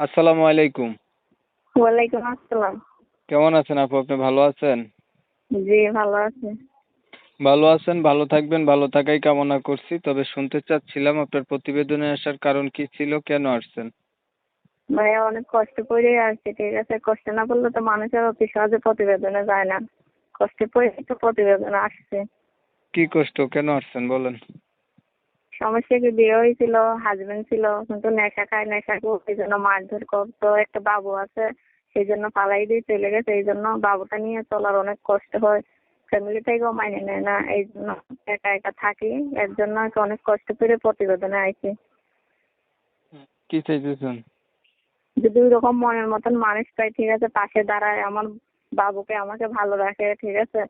আসসালামু আলাইকুম। ওয়ালাইকুম আসসালাম। কেমন আছেন আপু? আপনি ভালো আছেন? জি ভালো আছে। ভালো আছেন ভালো থাকবেন ভালো থাকাই কামনা করছি। তবে শুনতে চাচ্ছিলাম আপনার প্রতিবেদনে আসার কারণ কি ছিল কেন আসছেন? ভাইয়া অনেক কষ্ট করে আসছে ঠিক আছে? কষ্ট না করলে তো মানুষের অতি সহজে প্রতিবেদনে যায় না। কষ্ট করে একটু প্রতিবেদনে আসছে। কি কষ্ট? কেন আসছেন? বলেন। কি? বিয়ে হয়েছিল হাজবেন্ড ছিল কিন্তু নেশা খায় নেশা এই জন্য মারধর করতো একটা বাবু আছে সেই জন্য পালাই দিয়ে চলে গেছে এই জন্য বাবুটা নিয়ে চলার অনেক কষ্ট হয়। ফ্যামিলি থেকেও মাইনে নেয় না এই জন্য একা একা থাকি এর জন্য অনেক কষ্ট করে প্রতিবেদনে আইছি। কি চাইতেছেন? যদি ওইরকম মনের মতন মানুষ পাই ঠিক আছে পাশে দাঁড়ায় আমার বাবুকে আমাকে ভালো রাখে ঠিক আছে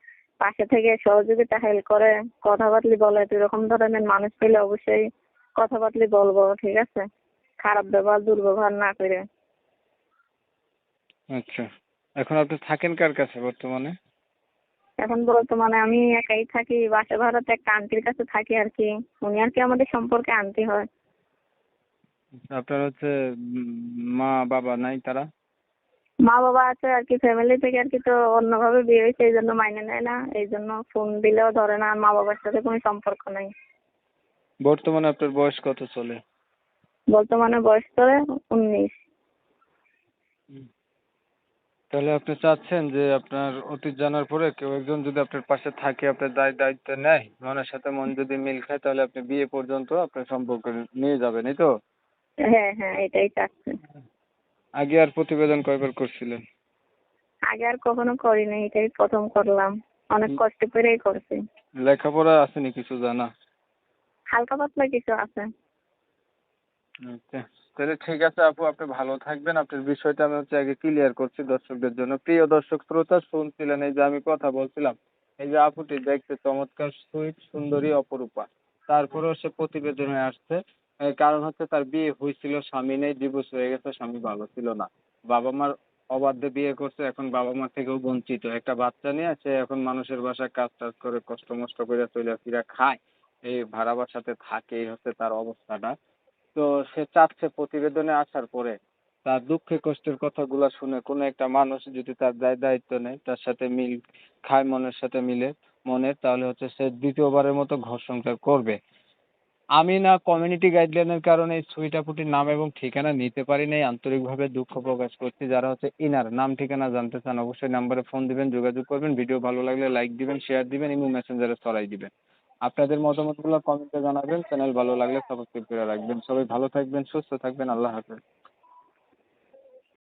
পাশে থেকে সহযোগিতা হেল্প করে কথাবার্তি বলে এরকম ধরনের মানুষ পেলে অবশ্যই কথাবার্তি বলব ঠিক আছে? খারাপ ব্যবহার দুর্ব্যবহার না করে। আচ্ছা। এখন আপনি থাকেন কার কাছে বর্তমানে? এখন বর্তমানে আমি একাই থাকি বাসা ভাড়াতে একটা আন্টির কাছে থাকি আর কি। উনি আর কি আমাদের সম্পর্কে আন্টি হয়। আপনার হচ্ছে মা বাবা নাই তারা? মা বাবা আছে আর কি ফ্যামিলি থেকে আর কি তো অন্যভাবে বিয়ে হয়েছে এই জন্য মাইনে নেয় না এই জন্য ফোন দিলেও ধরে না মা বাবার সাথে কোনো সম্পর্ক নাই। বর্তমানে আপনার বয়স কত চলে? বর্তমানে বয়স ধরে উনিশ। তাহলে আপনি চাচ্ছেন যে আপনার অতীত জানার পরে কেউ একজন যদি আপনার পাশে থাকে আপনার দায় দায়িত্ব নেয় মনের সাথে মন যদি মিল খায় তাহলে আপনি বিয়ে পর্যন্ত আপনার সম্পর্ক নিয়ে যাবেন এই তো? হ্যাঁ হ্যাঁ এটাই চাচ্ছে। আগে আর প্রতিবেদন কয়বার করছিলেন? আগে আর কখনো করিনি এটাই প্রথম করলাম। অনেক কষ্ট করেই করছি। লেখাপড়া আসেনি কিছু জানা? হালকা পাতলা কিছু আছে। আচ্ছা তাহলে ঠিক আছে আপু আপনি ভালো থাকবেন। আপনার বিষয়টা আমি হচ্ছে আগে ক্লিয়ার করছি দর্শকদের জন্য। প্রিয় দর্শক শ্রোতা শুনছিলেন এই যে আমি কথা বলছিলাম এই যে আপুটি দেখতে চমৎকার সুইট সুন্দরী অপরূপা। তারপরেও সে প্রতিবেদনে আসছে। কারণ হচ্ছে তার বিয়ে হয়েছিল স্বামী নেই ডিভোর্স হয়ে গেছে, স্বামী ভালো ছিল না। বাবা মার অবাধ্যে বিয়ে করছে, এখন বাবা মা থেকেও বঞ্চিত। একটা বাচ্চা নিয়ে সে এখন মানুষের বাসায় কাজ টাজ করে, কষ্ট মষ্ট করে চলে ফিরা খায়। এই ভাড়া বাসাতে থাকে, এই হচ্ছে তার অবস্থাটা। তো সে চাচ্ছে প্রতিবেদনে আসার পরে, তার দুঃখে কষ্টের কথাগুলো শুনে কোনো একটা মানুষ যদি তার দায় দায়িত্ব নেয়, তার সাথে মিল খায় মনের সাথে মিলে মনের, তাহলে হচ্ছে সে দ্বিতীয়বারের মতো ঘর সংসার করবে। আমি না কমিউনিটি গাইডলাইনের কারণে সুইটাপুটির নাম এবং ঠিকানা নিতে পারি নাই। আন্তরিকভাবে দুঃখ প্রকাশ করছি। যারা হচ্ছে ইনার, নাম, ঠিকানা জানতে চান অবশ্যই নাম্বারে ফোন দিবেন, যোগাযোগ করবেন। ভিডিও ভালো লাগলে লাইক দিবেন শেয়ার দিবেন, এবং মেসেঞ্জারে ছড়াই দিবেন। আপনাদের মতামতগুলো কমেন্টে জানাবেন। চ্যানেল ভালো লাগলে সাবস্ক্রাইব করে রাখবেন। সবাই ভালো থাকবেন, সুস্থ থাকবেন। আল্লাহ হাফেজ।